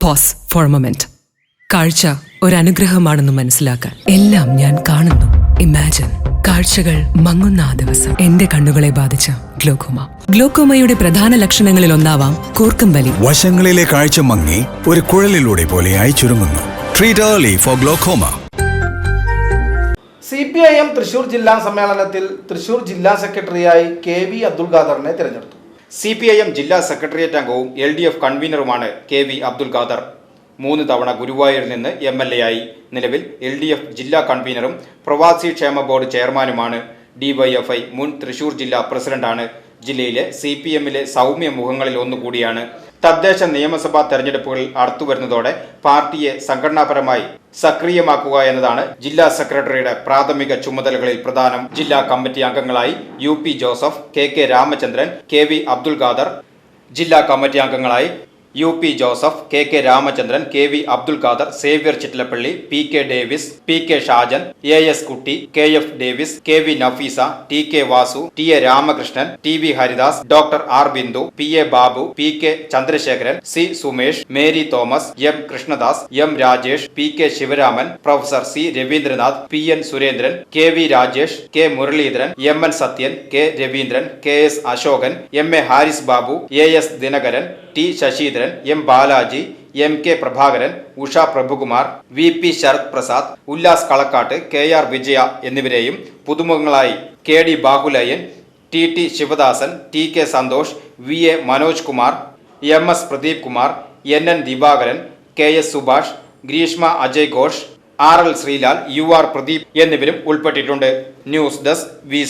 Pose four moment കാഴ്ച അനുഗ്രഹമാണെന്ന് മനസ്സിലാക്കാൻ എല്ലാം ഞാൻ കാണുന്നു. ഇമാജിൻ കാഴ്ചകൾ മങ്ങുന്ന ആ ദിവസം. എന്റെ കണ്ണുകളെ ബാധിച്ച ഗ്ലോക്കോമ. ഗ്ലോക്കോമയുടെ പ്രധാന ലക്ഷണങ്ങളിൽ ഒന്നാവാം കൂർക്കം വലി വശങ്ങളിലെ കാഴ്ച മങ്ങി ഒരു കുഴലിലൂടെ പോലെയായി ചുരുങ്ങുന്നു. Treat early for glaucoma C P I M Thrissur ജില്ലാ സമ്മേളനത്തിൽ തൃശൂർ ജില്ലാ സെക്രട്ടറിയായി കെ വി അബ്ദുൽ ഖാദറിനെ തിരഞ്ഞെടുത്തു. സി പി ഐ എം ജില്ലാ സെക്രട്ടേറിയറ്റ് അംഗവും എൽ ഡി എഫ് കൺവീനറുമാണ് കെ വി അബ്ദുൽ ഖാദർ. മൂന്ന് തവണ ഗുരുവായൂരിൽ നിന്ന് എം എൽ എ ആയി. നിലവിൽ എൽ ഡി എഫ് ജില്ലാ കൺവീനറും പ്രവാസി ക്ഷേമ ബോർഡ് ചെയർമാനുമാണ്. ഡിവൈഎഫ്ഐ മുൻ തൃശൂർ ജില്ലാ പ്രസിഡന്റാണ്. ജില്ലയിലെ സി പി എമ്മിലെ സൗമ്യ മുഖങ്ങളിൽ ഒന്നുകൂടിയാണ്. തദ്ദേശ നിയമസഭാ തെരഞ്ഞെടുപ്പുകൾ അടുത്തുവരുന്നതോടെ പാർട്ടിയെ സംഘടനാപരമായി സക്രിയമാക്കുക എന്നതാണ് ജില്ലാ സെക്രട്ടറിയുടെ പ്രാഥമിക ചുമതലകളിൽ പ്രധാനം. ജില്ലാ കമ്മിറ്റി അംഗങ്ങളായി U P Joseph K K Ramachandran K V Abdul Khader. ജില്ലാ കമ്മിറ്റി അംഗങ്ങളായി U P Joseph K K Ramachandran K V Abdul Khader Xavier Chittalappally P K Davis P K Shajan A S Kutty K F Davis K V Nafeesa T K Vasu T A Ramakrishnan T V Haridas doctor R Bindu P A Babu P K Chandrasekharan C Sumesh Mary Thomas M Krishnadas M Rajesh P K Sivaraman professor C Raveendranath P N Surendran K V Rajesh K Muraleedharan M N Sathyan K Raveendran K S Asokan M A Haris Babu A S Dinakaran T M Balaji M K Prabhakaran Usha Prabhukumar V P Sarath Prasad Ullas Kalakkattu K R Vijaya എന്നിവരെയും പുതുമുഖങ്ങളായി K D Bahulayan T T Sivadasan T K Santhosh V A Manoj Kumar M S Pradeep Kumar N N Divakaran K S Subhash Greeshma Ajay Ghosh R L Sreelal U R Pradeep എന്നിവരും ഉൾപ്പെട്ടിട്ടുണ്ട്. News desk V.